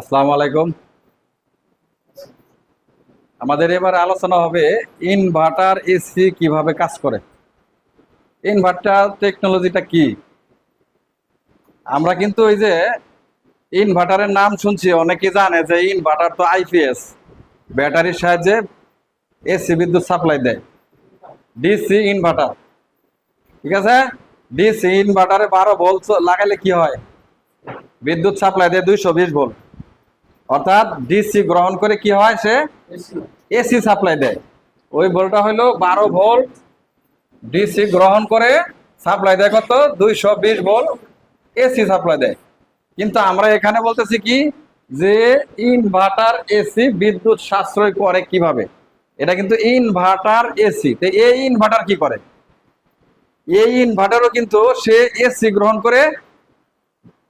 আসসালামু আলাইকুম। আমাদের এবার আলোচনা হবে ইনভার্টার এসি কীভাবে কাজ করে। ইনভার্টার টেকনোলজিটা কি? আমরা কিন্তু ওই যে ইনভার্টারের নাম শুনছি, অনেকে জানে যে ইনভার্টার তো আইপিএস ব্যাটারির সাহায্যে এসি বিদ্যুৎ সাপ্লাই দেয়। ডিসি ইনভার্টার, ঠিক আছে? ডিসি ইনভার্টারে বারো ভোল্ট লাগালে কি হয়? বিদ্যুৎ সাপ্লাই দেয় দুইশো বিশ ভোল্ট। অর্থাৎ ডিসি গ্রহণ করে কি হয় সে এসি সাপ্লাই দেয়। ওই ভোল্টটা হলো বারো ভোল্ট। ডিসি গ্রহণ করে সাপ্লাই দেয় কত? দুইশো বিশ ভোল্ট এসি সাপ্লাই দেয়। কিন্তু আমরা এখানে বলতেছি কি? যে ইনভার্টার এসি বিদ্যুৎ সাশ্রয় করে কীভাবে? এটা কিন্তু ইনভার্টার এসি তো এই ইনভার্টার কি করে? এই ইনভার্টারও কিন্তু সে এসি গ্রহণ করে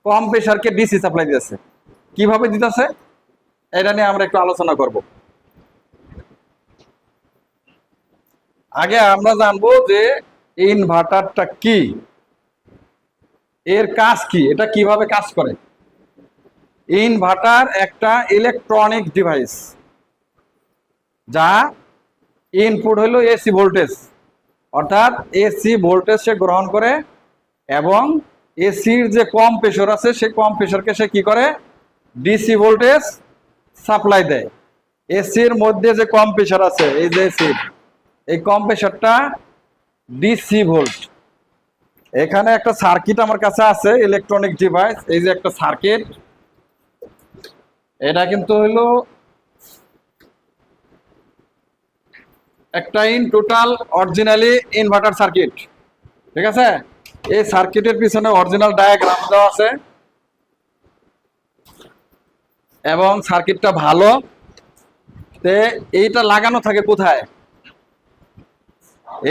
কম প্রেশারকে ডিসি সাপ্লাই দিতেছে। কীভাবে দিতেছে? এটা নিয়ে আমরা একটু আলোচনা করব। আগে আমরা জানব যে ইনভার্টারটা কি? এর কাজ কি? এটা কীভাবে কাজ করে? ইনভার্টার একটা ইলেকট্রনিক ডিভাইস, যা ইনপুট হলো এসি ভোল্টেজ। অর্থাৎ এসি ভোল্টেজ সে গ্রহণ করে এবং এসির যে কম প্রেশার আছে সেই কম প্রেশারকে সে কি করে? ডিসি ভোল্টেজ সাপ্লাই দেয়। এসির মধ্যে যে কম প্রেশার আছে, এই যে এসির এই কম প্রেশারটা ডিসি ভোল্ট এখানে একটা সার্কিট আমার কাছে আছে ইলেকট্রনিক ডিভাইস এই যে একটা সার্কিট এটা কিন্তু হইল একটা in total originally inverter circuit ঠিক আছে? এই সার্কিটের পিছনে অরিজিনাল ডায়াগ্রাম দেওয়া আছে। এবং সার্কিটটা ভালো। তে এইটা লাগানো থাকে কোথায়?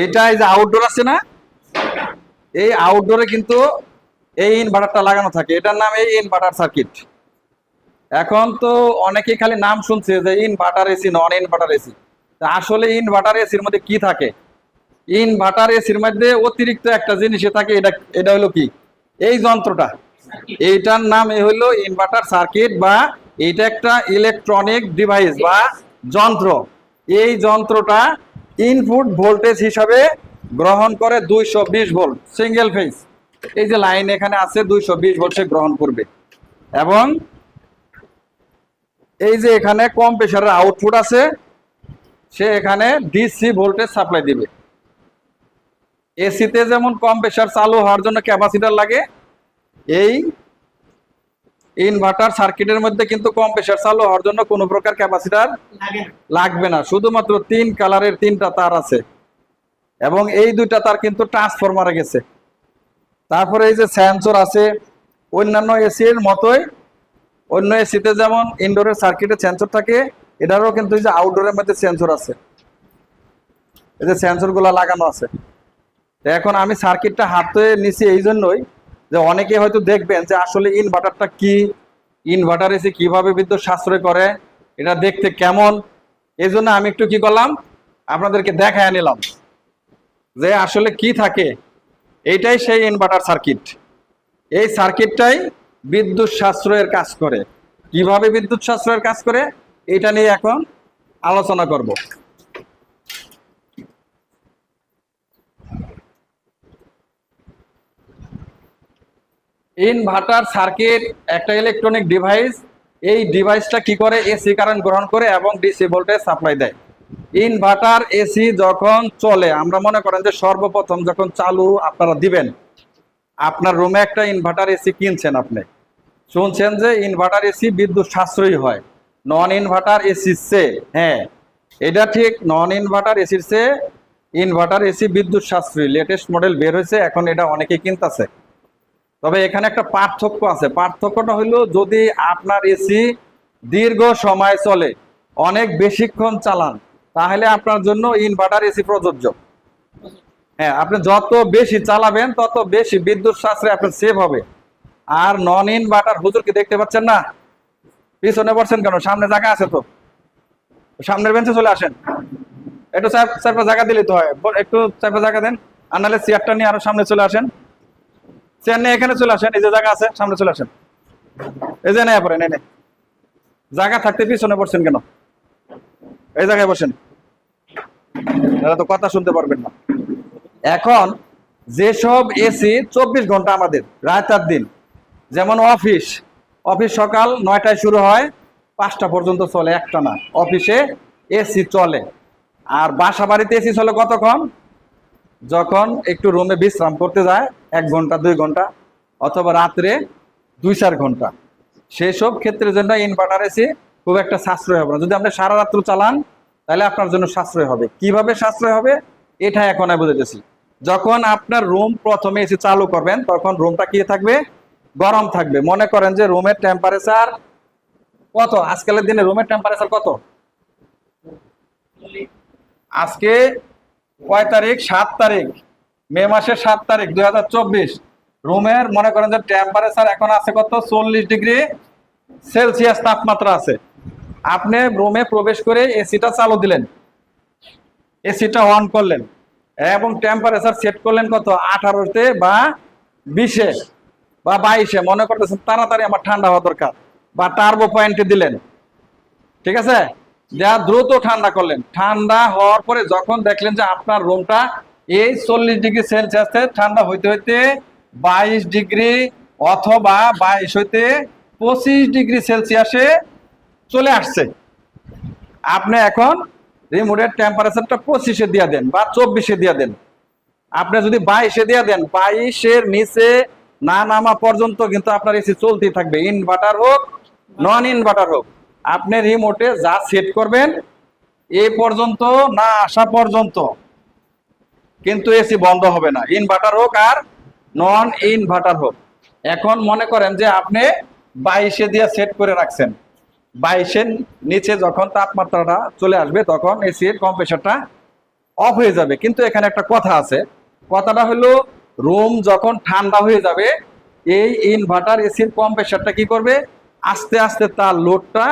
এইটা এই যে আউটডোর আছে না? এই আউটডোরে কিন্তু এই ইনভার্টারটা লাগানো থাকে। এটার নাম এই ইনভার্টার সার্কিট এখন তো অনেকেই খালি নাম শুনছে যে inverter AC non inverter AC আসলে ইনভার্টার এসির মধ্যে কি থাকে? ইনভার্টার এসির মধ্যে অতিরিক্ত একটা জিনিসে থাকে, এটা এটা হলো কি? এই যন্ত্রটা। এইটার নাম এ হলো ইনভার্টার সার্কিট বা এটা একটা ইলেকট্রনিক ডিভাইস বা যন্ত্র। এই যন্ত্রটা ইনপুট ভোল্টেজ হিসাবে গ্রহণ করে দুইশো বিশ ভোল্ট সিঙ্গেল ফেজ এই যে লাইন এখানে আছে, দুইশো বিশ ভোল্ট সে গ্রহণ করবে। এবং এই যে এখানে কম প্রেশারের আউটপুট আছে, সে এখানে ডিসি ভোল্টেজ সাপ্লাই দিবে। এসিতে যেমন কম প্রেশার চালু হওয়ার জন্য ক্যাপাসিটার লাগে, এই ইনভার্টার সার্কিটের মধ্যে কিন্তু কম প্রেশার চালু হওয়ার জন্য কোনো প্রকার ক্যাপাসিটার লাগবে না। শুধুমাত্র তিন কালারের তিনটা তার আছে। এবং এই দুইটা তার কিন্তু ট্রান্সফরমারে গেছে। তারপরে এই যে সেন্সর আছে অন্যান্য এসির মতোই। অন্য এসিতে যেমন ইনডোরের সার্কিটে সেন্সর থাকে এটারও কিন্তু এই যে আউটডোরের মধ্যে সেন্সর আছে। এই যে সেন্সরগুলা লাগানো আছে। এখন আমি সার্কিটটা হাতে নিছি এই জন্যই। যে অনেকে হয়তো দেখবেন যে আসলে ইনভার্টারটা কি ইনভার্টার এসে কীভাবে বিদ্যুৎ সাশ্রয় করে, এটা দেখতে কেমন? এই জন্য আমি একটু কি করলাম, আপনাদেরকে দেখায় নিলাম যে আসলে কি থাকে। এইটাই সেই ইনভার্টার সার্কিট এই সার্কিটটাই বিদ্যুৎ সাশ্রয়ের কাজ করে। কীভাবে বিদ্যুৎ সাশ্রয়ের কাজ করে, এটা নিয়ে এখন আলোচনা করব। ইনভার্টার সার্কিট, একটা ইলেকট্রনিক ডিভাইস এই ডিভাইসটা কি করে এসি কারেন্ট গ্রহণ করে এবং ডিসি ভোল্টেজ সাপ্লাই দেয়? ইনভার্টার এসি যখন চলে, আমরা মনে করেন যে সর্বপ্রথম যখন চালু আপনারা দিবেন, আপনার রুমে একটা ইনভার্টার এসি কিনছেন আপনি। শুনছেন যে ইনভার্টার এসি বিদ্যুৎ সাশ্রয়ী হয়। নন ইনভার্টার এসির সে হ্যাঁ এটা ঠিক নন ইনভার্টার এসির সে ইনভার্টার এসি বিদ্যুৎ সাশ্রয়ী। লেটেস্ট মডেল বের হয়েছে, এখন এটা অনেকে কিনতেছে। তবে এখানে একটা পার্থক্য আছে। পার্থক্যটা হলো যদি আপনার এসি দীর্ঘ সময় চলে, অনেক বেশিক্ষণ চালান, তাহলে আপনার জন্য ইনভার্টার এসি প্রযোজ্য। হ্যাঁ আপনি যত বেশি চালাবেন, তত বেশি বিদ্যুৎ সাশ্রয় আপনার সেভ হবে। আর নন ইনভার্টার হুজুরকে দেখতে পাচ্ছেন না? পিছনে পড়ছেন কেন? সামনে জায়গা আছে তো? সামনের বেঞ্চে চলে আসেন। একটু জায়গা দিলে তো হয়। একটু জায়গা দেন। আর নাহলে চেয়ারটা নিয়ে আরও সামনে চলে আসেন। চেয়ার এখানে চলে আসেন, এই যে জায়গা আছে, সামনে চলে আসেন। এই যে নেই পরে নেই জায়গা থাকতে পিছনে বসছেন কেন? এই জায়গায় বসেন। এরা তো কথা শুনতে পারবেন না। এখন যেসব এসি চব্বিশ ঘণ্টা আমাদের, রাত আর দিন, যেমন অফিস অফিস সকাল নয়টায় শুরু হয়, পাঁচটা পর্যন্ত চলে, একটা না। অফিসে এসি চলে। আর বাসা বাড়িতে এসি চলে কতক্ষণ? যখন একটু রুমে বিশ্রাম করতে যায়, এক ঘণ্টা, দুই ঘণ্টা, অথবা রাত্রে দুই চার ঘণ্টা। সেই সব ক্ষেত্রের জন্য ইনভার্টার এসি খুব একটা সাশ্রয় হবে না। যদি আপনি সারা রাত্র চালান, তাহলে আপনার জন্য সাশ্রয় হবে। কীভাবে সাশ্রয় হবে? এটা এখন আমি বুঝেছি যখন আপনার রুম প্রথমে এসি চালু করবেন, তখন রুমটা কি থাকবে? গরম থাকবে। মনে করেন যে রুমের টেম্পারেচার কত? আজকালের দিনে রুমের টেম্পারেচার কত? আজকে কয় তারিখ? সাত তারিখ। মে মাসের সাত তারিখ, দুই হাজার চব্বিশ। রুমের, মনে করেন যে টেম্পারেচার এখন আছে কত? চল্লিশ ডিগ্রি সেলসিয়াস তাপমাত্রা আছে। আপনি রুমে প্রবেশ করে এসিটা চালু দিলেন। এসিটা অন করলেন। এবং টেম্পারেচার সেট করলেন কত? আঠারোতে বা বিশে বা বাইশে। মনে করতেছেন তাড়াতাড়ি আমার ঠান্ডা হওয়া দরকার। বা টার্বো পয়েন্টে দিলেন। ঠিক আছে? যা দ্রুত ঠান্ডা করলেন। ঠান্ডা হওয়ার পরে যখন দেখলেন যে আপনার রুমটা এই চল্লিশ ডিগ্রি সেলসিয়াসে ঠান্ডা হইতে হইতে বাইশ ডিগ্রি অথবা বাইশ হইতে পঁচিশ ডিগ্রি সেলসিয়াসে চলে আসছে। আপনি এখন রিমোটের টেম্পারেচারটা পঁচিশে দিয়ে দেন বা চব্বিশে দিয়ে দেন। আপনি যদি বাইশে দিয়ে দেন, বাইশের নিচে না নামা পর্যন্ত কিন্তু আপনার এসি চলতেই থাকবে। ইনভার্টার হোক নন ইনভার্টার হোক। আপনি রিমোটে যা সেট করবেন, এ পর্যন্ত না আসা পর্যন্ত কিন্তু এসি বন্ধ হবে না। ইনভার্টার হোক আর নন ইনভার্টার হোক। এখন মনে করেন যে আপনি বাইশে দিয়ে সেট করে রাখছেন। বাইশের নিচে যখন তাপমাত্রাটা চলে আসবে তখন এসির কম্প্রেসারটা অফ হয়ে যাবে। কিন্তু এখানে একটা কথা আছে। কথাটা হলো রুম যখন ঠান্ডা হয়ে যাবে, এই ইনভার্টার এসির কম্প্রেসারটা কি করবে? আস্তে আস্তে তার লোডটা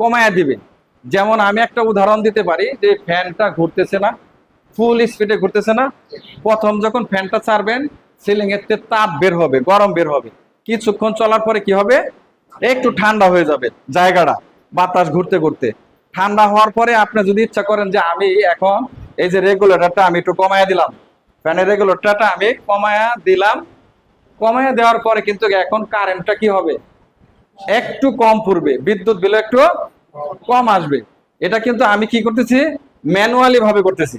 কমায়া দিবে। যেমন আমি একটা উদাহরণ দিতে পারি যে ফ্যানটা ঘুরতেছে না ফুল স্পিডে ঘুরতেছে না। প্রথম যখন ফ্যানটা ছাড়বেন সিলিং এর থেকে তাপ বের হবে, গরম বের হবে। কিছুক্ষণ চলার পরে কি হবে? একটু ঠান্ডা হয়ে যাবে জায়গাটা, বাতাস ঘুরতে ঘুরতে। ঠান্ডা হওয়ার পরে আপনি যদি ইচ্ছা করেন যে আমি এখন এই যে রেগুলেটরটা আমি একটু কমায়া দিলাম। ফ্যানের রেগুলেটরটা আমি কমায়া দিলাম। কমায়া দেওয়ার পরে কিন্তু এখন কারেন্টটা কি হবে? একটু কম পড়বে, বিদ্যুৎ বিল একটু কম আসবে। এটা কিন্তু আমি কি করতেছি? ম্যানুয়ালি ভাবে করতেছি।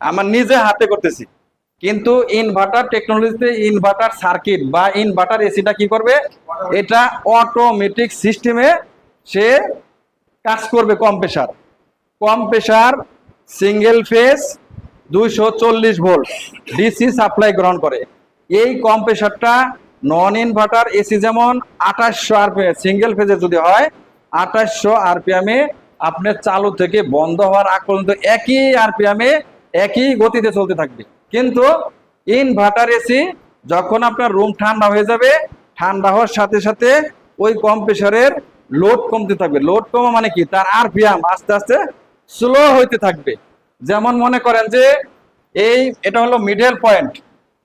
আমার নিজে হাতে করতেছি। কিন্তু ইনভার্টার টেকনোলজিতে ইনভার্টার সার্কিট বা ইনভার্টার এসিটা কি করবে? এটা অটোমেটিক সিস্টেমে সে কাজ করবে কম প্রেশার কম প্রেশার সিঙ্গেল ফেস দুইশো চল্লিশ ভোল্ট ডিসি সাপ্লাই গ্রহণ করে। এই কম প্রেশারটা নন ইনভার্টার এসি যেমন আঠাশশো আরপিএম সিঙ্গেল ফেজে যদি হয়, আঠাশশো আরপিএমে আপনার চালু থেকে বন্ধ হওয়ার আগ পর্যন্ত একই আরপিএমে একই গতিতে চলতে থাকবে। কিন্তু ইনভার্টার এসি যখন আপনার রুম ঠান্ডা হয়ে যাবে, ঠান্ডা হওয়ার সাথে সাথে ওই কম্প্রেসারের লোড কমতে থাকবে। লোড কমা মানে কি? তার আরপিএম আস্তে আস্তে স্লো হইতে থাকবে। যেমন মনে করেন যে এই, এটা হলো মিডল পয়েন্ট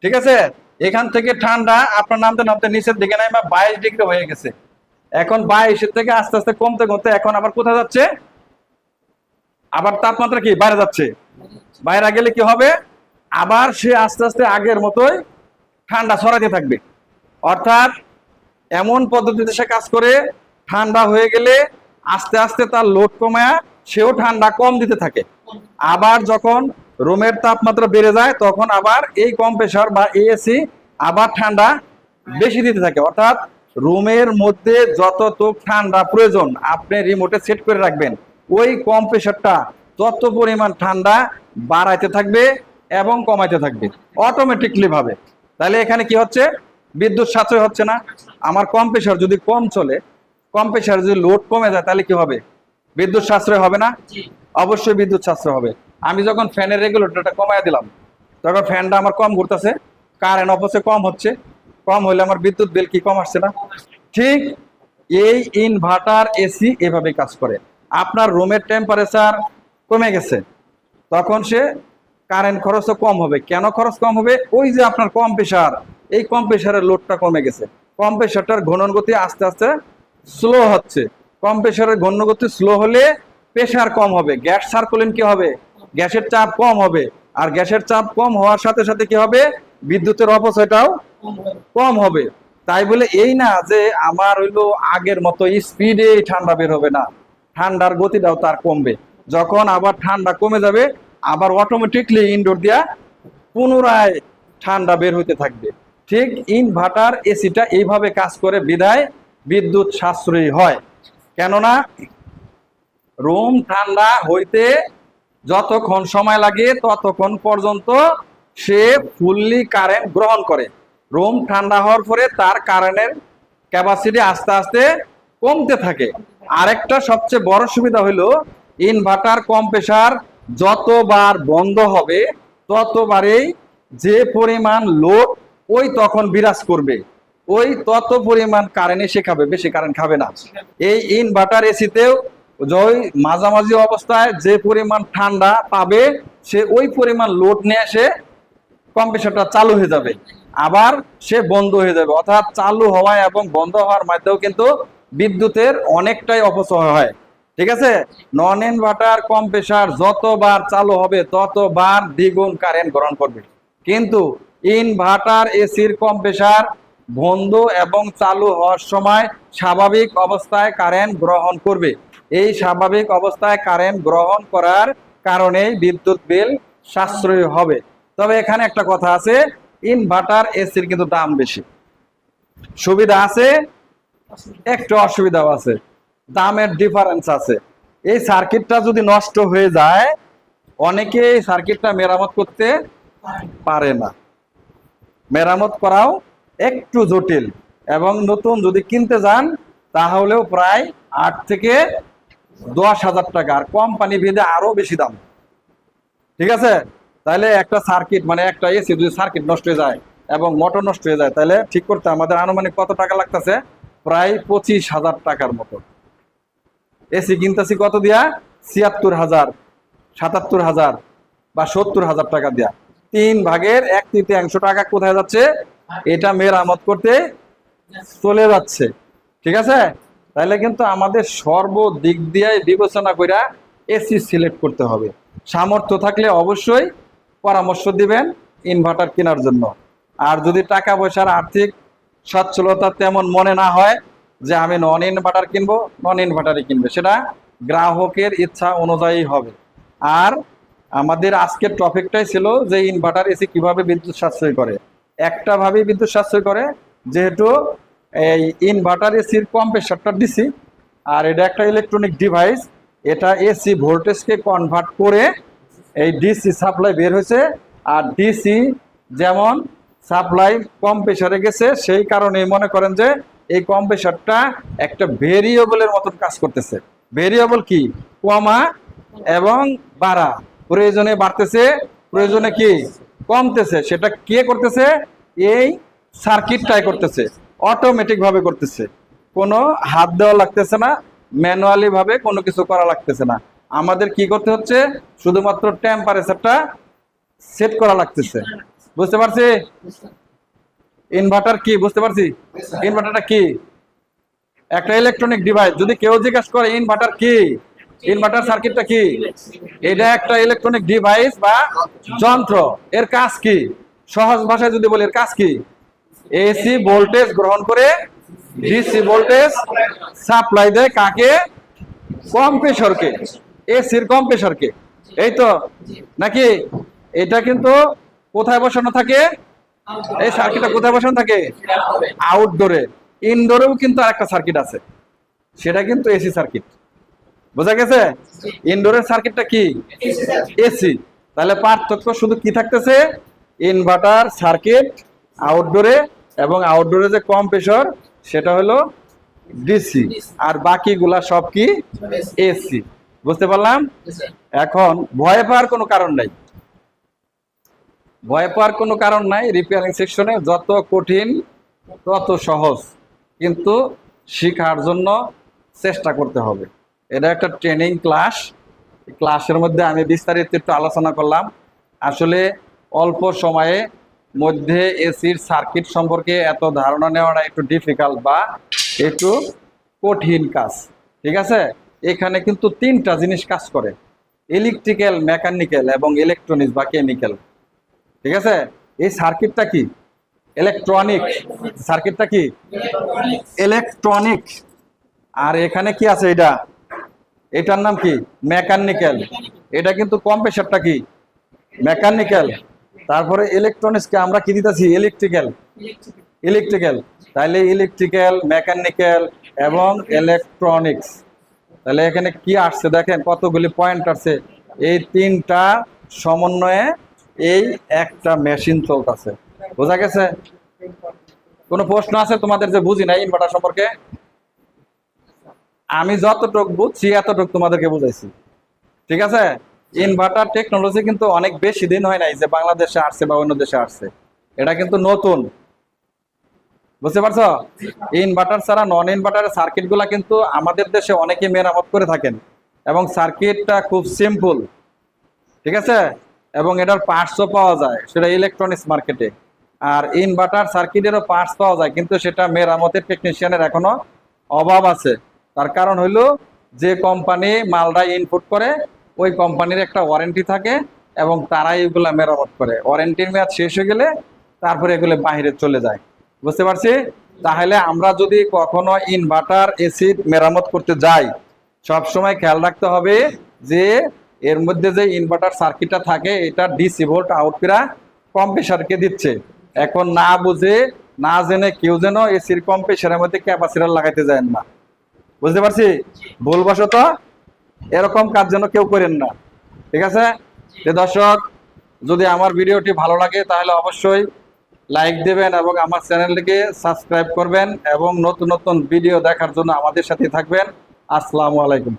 ঠিক আছে? এখান থেকে ঠান্ডা, আপনার নামতে নামতে নিচের দিকে নাই বা বাইশ ডিগ্রি হয়ে গেছে। এখন বাইশের থেকে আস্তে আস্তে কমতে কমতে এখন আবার কোথায় যাচ্ছে? আবার তাপমাত্রা কি? বাইরে যাচ্ছে। বাইরে গেলে কি হবে? আবার সে আস্তে আস্তে আগের মতোই ঠান্ডা ছড়াতে থাকবে। অর্থাৎ এমন পদ্ধতিতে সে কাজ করে, ঠান্ডা হয়ে গেলে আস্তে আস্তে তার লোড কমায়া সেও ঠান্ডা কম দিতে থাকে। আবার যখন রুমের তাপমাত্রা বেড়ে যায় তখন আবার এই কম্প্রেসার বা এসি আবার ঠান্ডা বেশি দিতে থাকে। অর্থাৎ রুমের মধ্যে যত যতটুক ঠান্ডা প্রয়োজন আপনি রিমোটে সেট করে রাখবেন। ওই কম্প্রেসারটা তত পরিমাণ ঠান্ডা বাড়াইতে থাকবে এবং কমাইতে থাকবে অটোমেটিকলি ভাবে। তাহলে এখানে কি হচ্ছে? বিদ্যুৎ সাশ্রয় হচ্ছে না। আমার কম্প্রেসার যদি কম চলে কম্প্রেসার যদি লোড কমে যায় তাহলে কি হবে? বিদ্যুৎ সাশ্রয় হবে না? অবশ্যই বিদ্যুৎ সাশ্রয় হবে। আমি যখন ফ্যানের রেগুলেটরটা কমায় দিলাম, তখন ফ্যানটা আমার কম ঘুরতেছে কারেন্ট অবশ্যই কম হচ্ছে, কম হলে আমার বিদ্যুৎ বিল কি কম আসছে না? ঠিক এই ইনভার্টার এসি এভাবে কাজ করে। আপনার রুমের টেম্পারেচার কমে গেছে, তখন সে কারেন্ট খরচও কম হবে। কেন খরচ কম হবে? ওই যে আপনার কম প্রেশার এই কম প্রেশারের লোডটা কমে গেছে। কম প্রেশারটার ঘনন গতি আস্তে আস্তে স্লো হচ্ছে। কম্প্রেসরের ঘূর্ণগতি স্লো হলে প্রেশার কম হবে। গ্যাস সার্কুলেন কি হবে? গ্যাসের চাপ কম হবে। আর গ্যাসের চাপ কম হওয়ার সাথে সাথে কি হবে? বিদ্যুতের অপচয়টাও কম হবে। তাই বলে এই না যে আমার হইল আগের মতো স্পিডে ঠান্ডা বের হবে না। ঠান্ডার গতিটাও তার কমবে। যখন আবার ঠান্ডা কমে যাবে, আবার অটোমেটিকলি ইনডোর দিয়া পুনরায় ঠান্ডা বের হইতে থাকবে। ঠিক ইনভার্টার এসিটা এইভাবে কাজ করে বিদায় বিদ্যুৎ সাশ্রয়ী হয়। কেননা রুম ঠান্ডা হইতে যতক্ষণ সময় লাগে ততক্ষণ পর্যন্ত সে ফুললি কারেন্ট গ্রহণ করে। রুম ঠান্ডা হওয়ার পরে তার কারেন্টের ক্যাপাসিটি আস্তে আস্তে কমতে থাকে। আরেকটা সবচেয়ে বড় সুবিধা হলো ইনভার্টার কম্প্রেসার যতবার বন্ধ হবে, ততবারেই যে পরিমাণ লোড ওই তখন বিরাজ করবে। ওই তত পরিমাণ কারেন্ট এসে খাবে, বেশি কারেন্ট খাবে না। এই ইনভার্টার এসিতেও ওই মাঝামাঝি অবস্থায় যে পরিমাণ ঠান্ডা পাবে, সে ওই পরিমাণ লোড নিয়ে এসে কম্প্রেসারটা চালু হয়ে যাবে। আবার সে বন্ধ হয়ে যাবে। অর্থাৎ চালু হওয়া এবং বন্ধ হওয়ার মাধ্যমেও কিন্তু বিদ্যুতের অনেকটাই অপচয় হয়। ঠিক আছে? নন ইনভার্টার কম্প্রেসার যতবার চালু হবে, ততবার দ্বিগুণ কারেন্ট গ্রহণ করবে। কিন্তু ইনভার্টার এসির কম্প্রেসার বন্ধ এবং চালু হওয়ার সময় স্বাভাবিক অবস্থায় কারেন্ট গ্রহণ করবে। এই স্বাভাবিক অবস্থায় কারেন্ট গ্রহণ করার কারণেই বিদ্যুৎ বিল সাশ্রয়ী হবে। তবে এখানে একটা কথা আছে, ইনভার্টার এসির কিন্তু দাম বেশি। সুবিধা আছে? একটু অসুবিধাও আছে। দামের ডিফারেন্স আছে। এই সার্কিটটা যদি নষ্ট হয়ে যায় অনেকে এই সার্কিটটা মেরামত করতে পারে না। মেরামত করাও একটু জটিল এবং নতুন যদি কিনতে যান, তাহলেও প্রায় আট থেকে দশ হাজার টাকা আর কোম্পানি ভেদে আরও বেশি দাম। ঠিক আছে? তাহলে একটা সার্কিট মানে একটা এসি যদি সার্কিট নষ্ট হয়ে যায় এবং মোটর নষ্ট হয়ে যায় তাহলে ঠিক করতে আমাদের আনুমানিক কত টাকা লাগতেছে? প্রায় পঁচিশ হাজার টাকার মতো। এসি কিনতেছি কত দিয়া? ছিয়াত্তর হাজার, সাতাত্তর হাজার বা সত্তর হাজার টাকা দিয়া। তিন ভাগের এক তৃতীয়াংশ টাকা কোথায় যাচ্ছে? এটা মেরামত করতে চলে যাচ্ছে। ঠিক আছে? তাহলে কিন্তু আমাদের সর্বদিক দিয়ে বিবেচনা করে এসি সিলেক্ট করতে হবে। সামর্থ্য থাকলে অবশ্যই পরামর্শ দিবেন ইনভার্টার কেনার জন্য। আর যদি টাকা পয়সার আর্থিক সচ্ছলতা তেমন মনে না হয় যে আমি নন ইনভার্টার কিনবো নন ইনভার্টারই কিনবে। সেটা গ্রাহকের ইচ্ছা অনুযায়ী হবে। আর আমাদের আজকের টপিকটাই ছিল যে ইনভার্টার এসি কীভাবে বিদ্যুৎ সাশ্রয় করে। একটা ভাবেই বিদ্যুৎ সাশ্রয় করে, যেহেতু এই ইনভার্টার এসির কম্প্রেসারটা দিছি, আর এটা একটা ইলেকট্রনিক ডিভাইস এটা এসি ভোল্টেজকে কনভার্ট করে এই ডিসি সাপ্লাই বের হয়েছে, আর ডিসি যেমন সাপ্লাই কম প্রেশারে গেছে, সেই কারণে মনে করেন যে এই কম প্রেশারটা একটা ভেরিয়েবলের মতন কাজ করতেছে। ভেরিয়েবল কি? কমা এবং বাড়া। প্রয়োজনে বাড়তেছে, প্রয়োজনে কি? কমতেছে। সেটা কে করতেছে? এই সার্কিটটাই করতেছে। অটোমেটিক ভাবে করতেছে। কোনো হাত দেওয়া লাগতেছে না ম্যানুয়ালি ভাবে কোনো কিছু করা লাগতেছে না। আমাদের কি করতে হচ্ছে? শুধুমাত্র টেম্পারেচারটা সেট করা লাগতেছে। বুঝতে পারছি? ইনভার্টার কি? বুঝতে পারছি? ইনভার্টারটা কি? একটা ইলেকট্রনিক ডিভাইস যদি কেউ জিজ্ঞাসা করে ইনভার্টার কি? ইনভার্টার সার্কিটটা কি? এটা একটা ইলেকট্রনিক ডিভাইস বা যন্ত্র। এর কাজ কি? সহজ ভাষায় যদি বলি, এর কাজ কি? এসি ভোল্টেজ গ্রহণ করে ডিসি ভোল্টেজ সাপ্লাই দেয় কাকে? কম্প্রেসরকে এসির কম্প্রেসরকে এই তো? নাকি? এটা কিন্তু কোথায় বসানো থাকে? এই সার্কিটটা কোথায় বসানো থাকে? আউটডোরে ইনডোরেও কিন্তু আরেকটা সার্কিট আছে। সেটা কিন্তু এসি সার্কিট বোঝা গেছে? ইনডোরের সার্কিটটা কি? এসি তাহলে পার্থক্য শুধু কি থাকতেছে? ইনভার্টার সার্কিট আউটডোরে এবং আউটডোরে যে কম্প্রেসর সেটা হলো ডিসি আর বাকিগুলা সব কি এসি বুঝতে পারলাম? এখন ভয় পাওয়ার কোনো কারণ নাই। ভয় পাওয়ার কোনো কারণ নাই রিপেয়ারিং সেকশনে যত কঠিন তত সহজ। কিন্তু শেখার জন্য চেষ্টা করতে হবে। এটা একটা ট্রেনিং ক্লাস ক্লাসের মধ্যে আমি বিস্তারিত একটু আলোচনা করলাম। আসলে অল্প সময়ে মধ্যে এসির সার্কিট সম্পর্কে এত ধারণা নেওয়াটা একটু ডিফিকাল্ট বা একটু কঠিন কাজ, ঠিক আছে? এখানে কিন্তু তিনটা জিনিস কাজ করে ইলেকট্রিক্যাল মেকানিক্যাল এবং ইলেকট্রনিক্স বা কেমিক্যাল ঠিক আছে? এই সার্কিটটা কি? ইলেকট্রনিক সার্কিটটা কি? ইলেকট্রনিক আর এখানে কি আছে এটা? এটার নাম কি? মেকানিক্যাল এটা কিন্তু কম্প্রেসারটা কি? মেকানিক্যাল তারপরে ইলেকট্রনিক্সকে আমরা কি দিতেছি? ইলেকট্রিক্যাল ইলেকট্রিক্যাল তাহলে ইলেকট্রিক্যাল মেকানিক্যাল এবং ইলেকট্রনিক্স তাহলে এখানে কি আসছে দেখেন, কতগুলি পয়েন্ট আসছে। এই তিনটা সমন্বয়ে এই একটা মেশিন চলতেছে। বোঝা গেছে? কোনো প্রশ্ন আছে তোমাদের যে বুঝি নাই ইনভার্টার সম্পর্কে? আমি যতটুক বুঝছি, এতটুক তোমাদেরকে বুঝাইছি। ঠিক আছে? ইনভার্টার টেকনোলজি কিন্তু অনেক বেশি দিন হয় নাই যে বাংলাদেশে আসছে বা অন্য দেশে আসছে। এটা কিন্তু নতুন। বুঝতে পারছ? ইনভার্টার ছাড়া নন ইনভার্টারের সার্কিটগুলা কিন্তু আমাদের দেশে অনেকে মেরামত করে থাকেন। এবং সার্কিটটা খুব সিম্পল ঠিক আছে? এবং এটার পার্টসও পাওয়া যায়। সেটা ইলেকট্রনিক্স মার্কেটে আর ইনভার্টার সার্কিটেরও পার্টস পাওয়া যায়, কিন্তু সেটা মেরামতের টেকনিশিয়ানের এখনও অভাব আছে। তার কারণ হইল যে কোম্পানি মালটা ইনপুট করে ওই কোম্পানির একটা ওয়ারেন্টি থাকে এবং তারাই এগুলো মেরামত করে। ওয়ারেন্টির মেয়াদ শেষ হয়ে গেলে তারপরে এগুলো বাইরে চলে যায়। বুঝতে পারছি? তাহলে আমরা যদি কখনো ইনভার্টার এসি মেরামত করতে যাই সব সময় খেয়াল রাখতে হবে যে এর মধ্যে যে ইনভার্টার সার্কিটটা থাকে, এটা ডিসি ভোল্ট আউটপিরা কম্প্রেসারকে দিচ্ছে। এখন না বুঝে, না জেনে কেউ যেন এসির কম্প্রেসারের মধ্যে ক্যাপাসিটার লাগাইতে যায় না। বুঝতে পারছি? ভুলবশত এরকম কাজ যেন কেউ করেন না। ঠিক আছে? যে দর্শক, যদি আমার ভিডিওটি ভালো লাগে, তাহলে অবশ্যই লাইক দেবেন এবং আমার চ্যানেলটিকে সাবস্ক্রাইব করবেন এবং নতুন নতুন ভিডিও দেখার জন্য আমাদের সাথে থাকবেন। আসসালামু আলাইকুম।